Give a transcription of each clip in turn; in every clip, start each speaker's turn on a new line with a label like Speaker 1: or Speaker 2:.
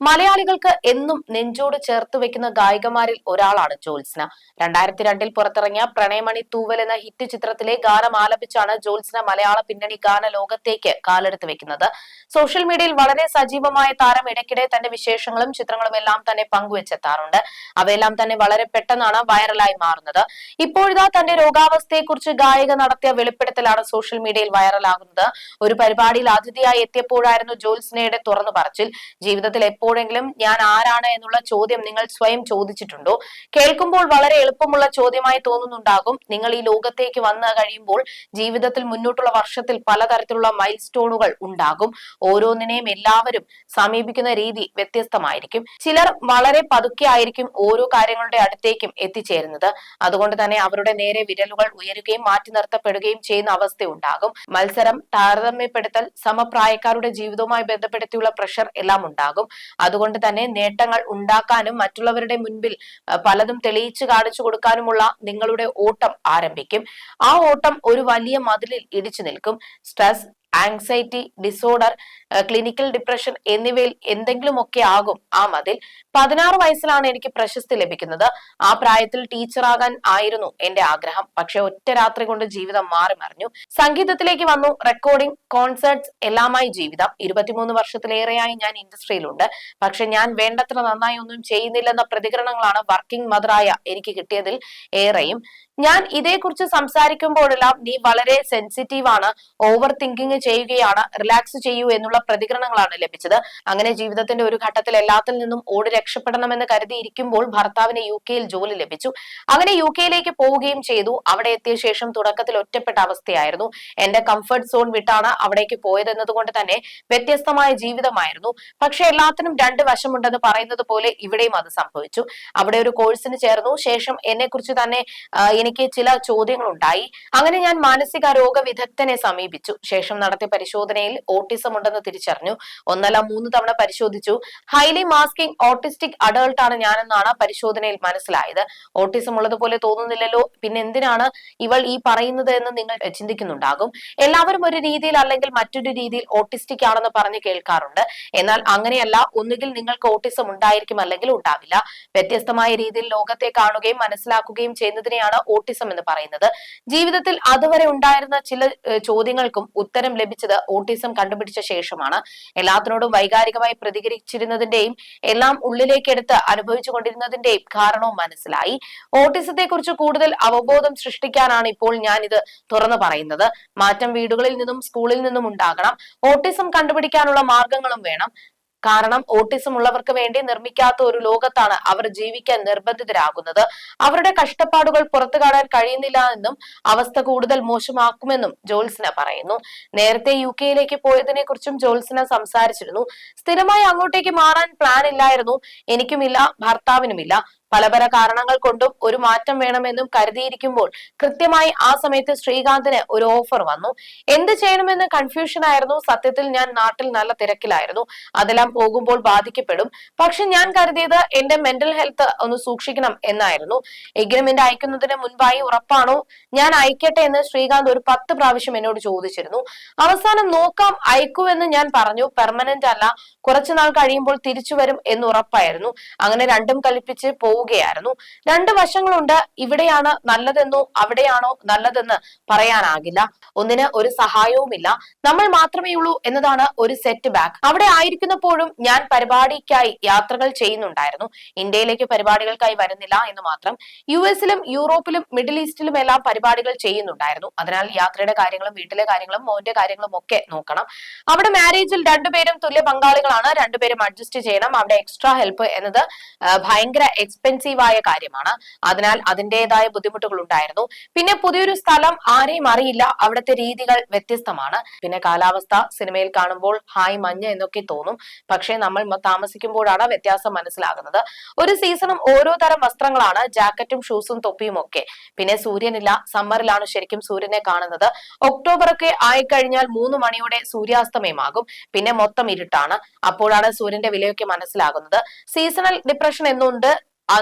Speaker 1: മലയാളികൾക്ക് എന്നും നെഞ്ചോട് ചേർത്ത് വെക്കുന്ന ഗായികമാരിൽ ഒരാളാണ് ജോത്സ്ന. രണ്ടായിരത്തി രണ്ടിൽ പുറത്തിറങ്ങിയ പ്രണയമണി തൂവൽ എന്ന ഹിറ്റ് ചിത്രത്തിലെ ഗാനം ആലപിച്ചാണ് ജോത്സ്ന മലയാള പിന്നണി ഗാന ലോകത്തേക്ക് കാലെടുത്ത് വെക്കുന്നത്. സോഷ്യൽ മീഡിയയിൽ വളരെ സജീവമായ താരം ഇടയ്ക്കിടെ തന്റെ വിശേഷങ്ങളും ചിത്രങ്ങളും എല്ലാം തന്നെ പങ്കുവെച്ചെത്താറുണ്ട്. അവയെല്ലാം തന്നെ വളരെ പെട്ടെന്നാണ് വൈറലായി മാറുന്നത്. ഇപ്പോഴിതാ തന്റെ രോഗാവസ്ഥയെക്കുറിച്ച് ഗായിക നടത്തിയ വെളിപ്പെടുത്തലാണ് സോഷ്യൽ മീഡിയയിൽ വൈറലാകുന്നത്. ഒരു പരിപാടിയിൽ അതിഥിയായി എത്തിയപ്പോഴായിരുന്നു ജോത്സ്നയുടെ തുറന്നു പറച്ചിൽ. ജീവിതത്തിൽ എപ്പോഴെങ്കിലും ഞാൻ ആരാണ് എന്നുള്ള ചോദ്യം നിങ്ങൾ സ്വയം ചോദിച്ചിട്ടുണ്ടോ? കേൾക്കുമ്പോൾ വളരെ എളുപ്പമുള്ള ചോദ്യമായി തോന്നുന്നുണ്ടാകും. നിങ്ങൾ ഈ ലോകത്തേക്ക് വന്നു കഴിയുമ്പോൾ ജീവിതത്തിൽ മുന്നോട്ടുള്ള വർഷത്തിൽ പലതരത്തിലുള്ള മൈൽ സ്റ്റോണുകൾ ഉണ്ടാകും. ഓരോന്നിനെയും എല്ലാവരും സമീപിക്കുന്ന രീതി വ്യത്യസ്തമായിരിക്കും. ചിലർ വളരെ പതുക്കെ ആയിരിക്കും ഓരോ കാര്യങ്ങളുടെ അടുത്തേക്കും എത്തിച്ചേരുന്നത്. അതുകൊണ്ട് തന്നെ അവരുടെ നേരെ വിരലുകൾ ഉയരുകയും മാറ്റി നിർത്തപ്പെടുകയും ചെയ്യുന്ന അവസ്ഥ ഉണ്ടാകും. മത്സരം താരതമ്യപ്പെടുത്തൽ സമപ്രായക്കാരുടെ ജീവിതവുമായി ബന്ധപ്പെടുത്തിയുള്ള പ്രഷർ എല്ലാം ഉണ്ടാകും. അതുകൊണ്ട് തന്നെ നേട്ടങ്ങൾ ഉണ്ടാക്കാനും മറ്റുള്ളവരുടെ മുൻപിൽ പലതും തെളിയിച്ചു കാണിച്ചു കൊടുക്കാനുമുള്ള നിങ്ങളുടെ ഓട്ടം ആരംഭിക്കും. ആ ഓട്ടം ഒരു വലിയ മതിലിൽ ഇടിച്ചു നിൽക്കും. Stress anxiety disorder clinical depression എന്നിവയിൽ എന്തെങ്കിലുമൊക്കെ ആകും ആ മതിൽ പതിനാറ് വയസ്സിലാണ് എനിക്ക് പ്രശസ്തി ലഭിക്കുന്നത്. ആ പ്രായത്തിൽ ടീച്ചറാകാൻ ആയിരുന്നു എന്റെ ആഗ്രഹം. പക്ഷെ ഒറ്റ രാത്രി കൊണ്ട് ജീവിതം മാറി മറിഞ്ഞു. സംഗീതത്തിലേക്ക് വന്നു റെക്കോർഡിംഗ് കോൺസേർട്സ് എല്ലാമായി ജീവിതം. ഇരുപത്തിമൂന്ന് വർഷത്തിലേറെയായി ഞാൻ ഇൻഡസ്ട്രിയിലുണ്ട്. പക്ഷെ ഞാൻ വേണ്ടത്ര നന്നായി ഒന്നും ചെയ്യുന്നില്ലെന്ന പ്രതികരണങ്ങളാണ് വർക്കിംഗ് മദറായ എനിക്ക് കിട്ടിയതിൽ ഏറെയും. ഞാൻ ഇതേക്കുറിച്ച് സംസാരിക്കുമ്പോഴെല്ലാം നീ വളരെ സെൻസിറ്റീവ് ആണ് ഓവർ തിങ്കിങ് ചെയ്യുകയാണ് റിലാക്സ് ചെയ്യൂ എന്നുള്ള പ്രതികരണങ്ങളാണ് ലഭിച്ചത്. അങ്ങനെ ജീവിതത്തിന്റെ ഒരു ഘട്ടത്തിൽ എല്ലാത്തിൽ നിന്നും ഓടി രക്ഷപ്പെടണമെന്ന് കരുതിയിരിക്കുമ്പോൾ ഭർത്താവിന് യു കെയിൽ ജോലി ലഭിച്ചു. അങ്ങനെ യു കെയിലേക്ക് പോവുകയും ചെയ്തു. അവിടെ എത്തിയ ശേഷം തുടക്കത്തിൽ ഒറ്റപ്പെട്ട അവസ്ഥയായിരുന്നു. എന്റെ കംഫർട്ട് സോൺ വിട്ടാണ് അവിടേക്ക് പോയതെന്നതുകൊണ്ട് തന്നെ വ്യത്യസ്തമായ ജീവിതമായിരുന്നു. പക്ഷെ എല്ലാത്തിനും രണ്ട് വശമുണ്ടെന്ന് പറയുന്നത് പോലെ ഇവിടെയും അത് സംഭവിച്ചു. അവിടെ ഒരു കോഴ്സിന് ചേർന്നു. ശേഷം എന്നെ കുറിച്ച് തന്നെ ആ, എനിക്ക് ചില ചോദ്യങ്ങൾ ഉണ്ടായി അങ്ങനെ ഞാൻ മാനസിക രോഗ വിദഗ്ധനെ സമീപിച്ചു. ശേഷം നടത്തിയ പരിശോധനയിൽ ഓട്ടിസം ഉണ്ടെന്ന് തിരിച്ചറിഞ്ഞു. ഒന്നല്ല മൂന്ന് തവണ പരിശോധിച്ചു. ഹൈലി മാസ്കിംഗ് ഓട്ടിസ്റ്റിക് അഡൾട്ട് ആണ് ഞാനെന്നാണ് പരിശോധനയിൽ മനസ്സിലായത്. ഓട്ടിസം ഉള്ളതുപോലെ തോന്നുന്നില്ലല്ലോ. പിന്നെ എന്തിനാണ് ഇവൾ ഈ പറയുന്നത് എന്ന് നിങ്ങൾ ചിന്തിക്കുന്നുണ്ടാകും. എല്ലാവരും ഒരു രീതിയിൽ അല്ലെങ്കിൽ മറ്റൊരു രീതിയിൽ ഓട്ടിസ്റ്റിക് ആണെന്ന് പറഞ്ഞ് കേൾക്കാറുണ്ട്. എന്നാൽ അങ്ങനെയല്ല ഒന്നുകിൽ നിങ്ങൾക്ക് ഓട്ടിസം ഉണ്ടായിരിക്കും അല്ലെങ്കിൽ ഉണ്ടാവില്ല. വ്യത്യസ്തമായ രീതിയിൽ ലോകത്തെ കാണുകയും മനസ്സിലാക്കുകയും ചെയ്യുന്നതിനെയാണ് ഓട്ടിസം എന്ന് പറയുന്നത്. ജീവിതത്തിൽ അതുവരെ ഉണ്ടായിരുന്ന ചില ചോദ്യങ്ങൾക്കും ഉത്തരം ലഭിച്ചത് ഓട്ടിസം കണ്ടുപിടിച്ച ശേഷമാണ്. എല്ലാത്തിനോടും വൈകാരികമായി പ്രതികരിച്ചിരുന്നതിന്റെയും എല്ലാം ഉള്ളിലേക്കെടുത്ത് അനുഭവിച്ചു കൊണ്ടിരുന്നതിന്റെയും കാരണവും മനസ്സിലായി. ഓട്ടിസത്തെ കുറിച്ച് കൂടുതൽ അവബോധം സൃഷ്ടിക്കാനാണ് ഇപ്പോൾ ഞാൻ ഇത് തുറന്നു പറയുന്നത്. മാറ്റം വീടുകളിൽ നിന്നും സ്കൂളിൽ നിന്നും ഉണ്ടാകണം. ഓട്ടിസം കണ്ടുപിടിക്കാനുള്ള മാർഗങ്ങളും വേണം. കാരണം ഓട്ടിസം ഉള്ളവർക്ക് വേണ്ടി നിർമ്മിക്കാത്ത ഒരു ലോകത്താണ് അവർ ജീവിക്കാൻ നിർബന്ധിതരാകുന്നത്. അവരുടെ കഷ്ടപ്പാടുകൾ പുറത്തു കാണാൻ കഴിയുന്നില്ല എന്നും അവസ്ഥ കൂടുതൽ മോശമാക്കുമെന്നും ജോൽസിന പറയുന്നു. നേരത്തെ യു കെയിലേക്ക് പോയതിനെ കുറിച്ചും ജോൽസിന സംസാരിച്ചിരുന്നു. സ്ഥിരമായി അങ്ങോട്ടേക്ക് മാറാൻ പ്ലാൻ ഇല്ലായിരുന്നു. എനിക്കുമില്ല ഭർത്താവിനുമില്ല. പല പല കാരണങ്ങൾ കൊണ്ടും ഒരു മാറ്റം വേണമെന്നും കരുതിയിരിക്കുമ്പോൾ കൃത്യമായി ആ സമയത്ത് ശ്രീകാന്തിന് ഒരു ഓഫർ വന്നു. എന്ത് ചെയ്യണമെന്ന് കൺഫ്യൂഷൻ ആയിരുന്നു. സത്യത്തിൽ ഞാൻ നാട്ടിൽ നല്ല തിരക്കിലായിരുന്നു. അതെല്ലാം പോകുമ്പോൾ ബാധിക്കപ്പെടും. പക്ഷെ ഞാൻ കരുതിയത് എന്റെ മെന്റൽ ഹെൽത്ത് ഒന്ന് സൂക്ഷിക്കണം എന്നായിരുന്നു. എഗ്രിമെന്റ് അയക്കുന്നതിന് മുൻപായി ഉറപ്പാണോ? ഞാൻ അയക്കട്ടെ എന്ന് ശ്രീകാന്ത് ഒരു പത്ത് പ്രാവശ്യം എന്നോട് ചോദിച്ചിരുന്നു. അവസാനം നോക്കാം അയക്കുമെന്ന് ഞാൻ പറഞ്ഞു. പെർമനന്റ് അല്ല. കുറച്ചുനാൾ കഴിയുമ്പോൾ തിരിച്ചു വരും എന്ന് ഉറപ്പായിരുന്നു. അങ്ങനെ രണ്ടും കൽപ്പിച്ച് പോവുകയായിരുന്നു. രണ്ട് വശങ്ങളുണ്ട്. ഇവിടെയാണ് നല്ലതെന്നോ അവിടെയാണോ നല്ലതെന്ന് പറയാനാകില്ല. ഒന്നിന് ഒരു സഹായവുമില്ല. നമ്മൾ മാത്രമേ ഉള്ളൂ എന്നതാണ് ഒരു സെറ്റ് ബാക്ക് അവിടെ ആയിരിക്കുന്നപ്പോഴും ഞാൻ പരിപാടിക്കായി യാത്രകൾ ചെയ്യുന്നുണ്ടായിരുന്നു. ഇന്ത്യയിലേക്ക് പരിപാടികൾക്കായി വരുന്നില്ല എന്ന് മാത്രം. യു എസിലും യൂറോപ്പിലും മിഡിൽ ഈസ്റ്റിലും എല്ലാം പരിപാടികൾ ചെയ്യുന്നുണ്ടായിരുന്നു. അതിനാൽ യാത്രയുടെ കാര്യങ്ങളും വീട്ടിലെ കാര്യങ്ങളും മോന്റെ കാര്യങ്ങളും ഒക്കെ നോക്കണം. അവിടെ മാരേജിൽ രണ്ടുപേരും തുല്യ പങ്കാളികളാണ്. രണ്ടുപേരും അഡ്ജസ്റ്റ് ചെയ്യണം. അവിടെ എക്സ്ട്രാ ഹെൽപ്പ് എന്നത് ഭയങ്കര എക്സ്പെൻസീവ് ആയ കാര്യമാണ്. അതിനാൽ അതിന്റെതായ ബുദ്ധിമുട്ടുകൾ ഉണ്ടായിരുന്നു. പിന്നെ പുതിയൊരു സ്ഥലം ആരെയും അറിയില്ല. അവിടുത്തെ രീതികൾ വ്യത്യസ്തമാണ്. പിന്നെ കാലാവസ്ഥ സിനിമയിൽ കാണുമ്പോൾ ഹായ് മഞ്ഞ് എന്നൊക്കെ തോന്നും. പക്ഷേ നമ്മൾ താമസിക്കുമ്പോഴാണ് വ്യത്യാസം മനസ്സിലാകുന്നത്. ഒരു സീസണും ഓരോ തരം വസ്ത്രങ്ങളാണ്. ജാക്കറ്റും ഷൂസും തൊപ്പിയും ഒക്കെ. പിന്നെ സൂര്യനില്ല. സമ്മറിലാണ് ശരിക്കും സൂര്യനെ കാണുന്നത്. ഒക്ടോബർ ഒക്കെ ആയിക്കഴിഞ്ഞാൽ മൂന്ന് മണിയോടെ സൂര്യാസ്തമയമാകും. പിന്നെ മൊത്തം ഇരുട്ടാണ്. അപ്പോഴാണ് സൂര്യന്റെ വിലയൊക്കെ മനസ്സിലാകുന്നത്. സീസണൽ ഡിപ്രഷൻ എന്നുണ്ട്.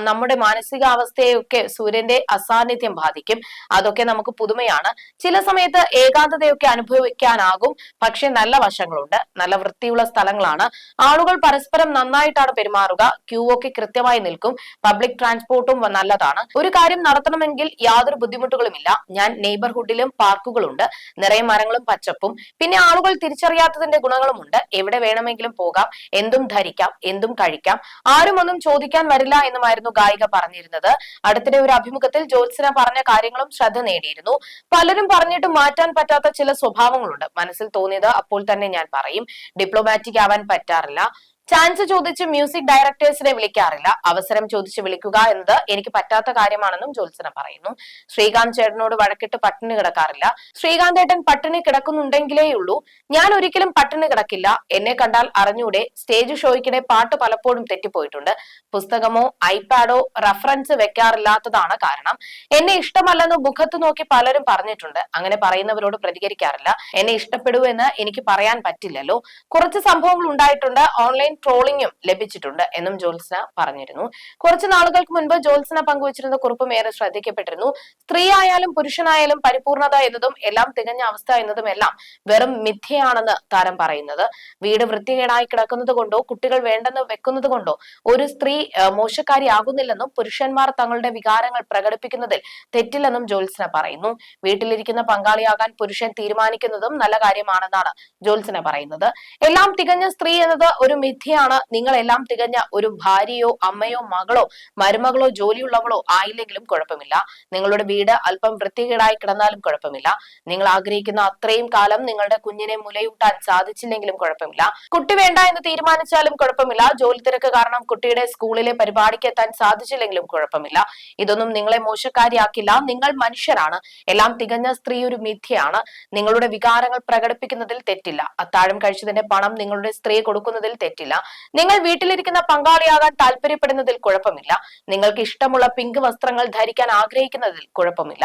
Speaker 1: നമ്മുടെ മാനസികാവസ്ഥയൊക്കെ സൂര്യന്റെ അസാന്നിധ്യം ബാധിക്കും. അതൊക്കെ നമുക്ക് പുതുമയാണ്. ചില സമയത്ത് ഏകാന്തതയൊക്കെ അനുഭവിക്കാനാകും. പക്ഷെ നല്ല വശങ്ങളുണ്ട്. നല്ല വൃത്തിയുള്ള സ്ഥലങ്ങളാണ്. ആളുകൾ പരസ്പരം നന്നായിട്ടാണ് പെരുമാറുക. ക്യൂ ഒക്കെ കൃത്യമായി നിൽക്കും. പബ്ലിക് ട്രാൻസ്പോർട്ടും നല്ലതാണ്. ഒരു കാര്യം നടത്തണമെങ്കിൽ യാതൊരു ബുദ്ധിമുട്ടുകളുമില്ല. ഞാൻ നെയ്ബർഹുഡിലും പാർക്കുകളുണ്ട്. നിറയെ മരങ്ങളും പച്ചപ്പും. പിന്നെ ആളുകൾ തിരിച്ചറിയാത്തതിന്റെ ഗുണങ്ങളുമുണ്ട്. എവിടെ വേണമെങ്കിലും പോകാം. എന്തും ധരിക്കാം. എന്തും കഴിക്കാം. ആരും ഒന്നും ചോദിക്കാൻ വരില്ല എന്നുമായിരുന്നു ഗായിക പറഞ്ഞിരുന്നത്. അടുത്തിടെ ഒരു അഭിമുഖത്തിൽ ജ്യോത്സന പറഞ്ഞ കാര്യങ്ങളും ശ്രദ്ധ നേടിയിരുന്നു. പലരും പറഞ്ഞിട്ട് മാറ്റാൻ പറ്റാത്ത ചില സ്വഭാവങ്ങളുണ്ട്. മനസ്സിൽ തോന്നിയത് അപ്പോൾ തന്നെ ഞാൻ പറയും. ഡിപ്ലോമാറ്റിക് ആവാൻ പറ്റാറില്ല. ചാൻസ് ചോദിച്ച് മ്യൂസിക് ഡയറക്ടേഴ്സിനെ വിളിക്കാറില്ല. അവസരം ചോദിച്ച് വിളിക്കുക എന്നത് എനിക്ക് പറ്റാത്ത കാര്യമാണെന്നും ജ്യോത്സന പറയുന്നു. ശ്രീകാന്ത് ചേട്ടനോട് വഴക്കിട്ട് പട്ടിണി കിടക്കാറില്ല. ശ്രീകാന്ത് ഏട്ടൻ പട്ടിണി കിടക്കുന്നുണ്ടെങ്കിലേ ഉള്ളൂ. ഞാൻ ഒരിക്കലും പട്ടിണി കിടക്കില്ല. എന്നെ കണ്ടാൽ അറിഞ്ഞൂടെ. സ്റ്റേജ് ഷോയ്ക്കിടെ പാട്ട് പലപ്പോഴും തെറ്റിപ്പോയിട്ടുണ്ട്. പുസ്തകമോ ഐപാഡോ റഫറൻസ് വെക്കാറില്ലാത്തതാണ് കാരണം. എന്നെ ഇഷ്ടമല്ലെന്ന് മുഖത്ത് നോക്കി പലരും പറഞ്ഞിട്ടുണ്ട്. അങ്ങനെ പറയുന്നവരോട് പ്രതികരിക്കാറില്ല. എന്നെ ഇഷ്ടപ്പെടൂ എന്ന് എനിക്ക് പറയാൻ പറ്റില്ലല്ലോ. കുറച്ച് സംഭവങ്ങൾ ഉണ്ടായിട്ടുണ്ട്. ഓൺലൈൻ ട്രോളിംഗും ലഭിച്ചിട്ടുണ്ട് എന്നും ജോത്സന പറഞ്ഞിരുന്നു. കുറച്ച് നാളുകൾക്ക് മുൻപ് ജോത്സന പങ്കുവച്ചിരുന്ന കുറിപ്പും ഏറെ ശ്രദ്ധിക്കപ്പെട്ടിരുന്നു. സ്ത്രീ ആയാലും പുരുഷനായാലും പരിപൂർണത എന്നതും എല്ലാം തികഞ്ഞ അവസ്ഥ എന്നതും എല്ലാം വെറും മിഥ്യയാണെന്ന് താരം പറയുന്നത്. വീട് വൃത്തികേടായി കിടക്കുന്നത് കൊണ്ടോ കുട്ടികൾ വേണ്ടെന്ന് വെക്കുന്നത് കൊണ്ടോ ഒരു സ്ത്രീ മോശക്കാരി മോശക്കാരിയാകുന്നില്ലെന്നും പുരുഷന്മാർ തങ്ങളുടെ വികാരങ്ങൾ പ്രകടിപ്പിക്കുന്നതിൽ തെറ്റില്ലെന്നും ജോത്സന പറയുന്നു. വീട്ടിലിരിക്കുന്ന പങ്കാളിയാകാൻ പുരുഷൻ തീരുമാനിക്കുന്നതും നല്ല കാര്യമാണെന്നാണ് ജോത്സന പറയുന്നത്. എല്ലാം തികഞ്ഞ സ്ത്രീ എന്നത് ഒരു മിഥ്യയാണ് നിങ്ങൾ എല്ലാം തികഞ്ഞ ഒരു ഭാര്യയോ അമ്മയോ മകളോ മരുമകളോ ജോലിയുള്ളവളോ ആയില്ലെങ്കിലും കുഴപ്പമില്ല. നിങ്ങളുടെ വീട് അല്പം വൃത്തികേടായി കിടന്നാലും കുഴപ്പമില്ല. നിങ്ങൾ ആഗ്രഹിക്കുന്ന അത്രയും കാലം നിങ്ങളുടെ കുഞ്ഞിനെ മുലയൂട്ടാൻ സാധിച്ചില്ലെങ്കിലും കുഴപ്പമില്ല. കുട്ടി വേണ്ട എന്ന് തീരുമാനിച്ചാലും കുഴപ്പമില്ല. ജോലി തിരക്ക് കാരണം കുട്ടിയുടെ സ്കൂളിലെ പരിപാടിക്ക് എത്താൻ സാധിച്ചില്ലെങ്കിലും കുഴപ്പമില്ല. ഇതൊന്നും നിങ്ങളെ മോശക്കാരിയാക്കില്ല. നിങ്ങൾ മനുഷ്യരാണ്. എല്ലാം തികഞ്ഞ സ്ത്രീ ഒരു മിഥ്യയാണ്. നിങ്ങളുടെ വികാരങ്ങൾ പ്രകടിപ്പിക്കുന്നതിൽ തെറ്റില്ല. അത്താഴം കഴിച്ചതിന്റെ പണം നിങ്ങളുടെ സ്ത്രീ കൊടുക്കുന്നതിൽ തെറ്റില്ല. നിങ്ങൾ വീട്ടിലിരിക്കുന്ന പങ്കാളിയാകാൻ താല്പര്യപ്പെടുന്നതിൽ കുഴപ്പമില്ല. നിങ്ങൾക്ക് ഇഷ്ടമുള്ള പിങ്ക് വസ്ത്രങ്ങൾ ധരിക്കാൻ ആഗ്രഹിക്കുന്നതിൽ കുഴപ്പമില്ല.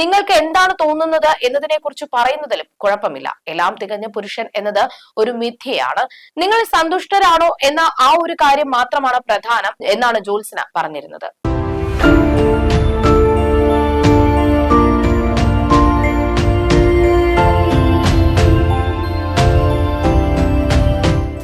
Speaker 1: നിങ്ങൾക്ക് എന്താണ് തോന്നുന്നത് എന്നതിനെ കുറിച്ച് പറയുന്നതിലും കുഴപ്പമില്ല. എല്ലാം തികഞ്ഞ പുരുഷൻ എന്നത് ഒരു മിഥ്യയാണ്. നിങ്ങൾ സന്തുഷ്ടരാണോ എന്ന ആ ഒരു കാര്യം മാത്രമാണ് പ്രധാനം എന്നാണ് ജോത്സന പറഞ്ഞിരുന്നത്.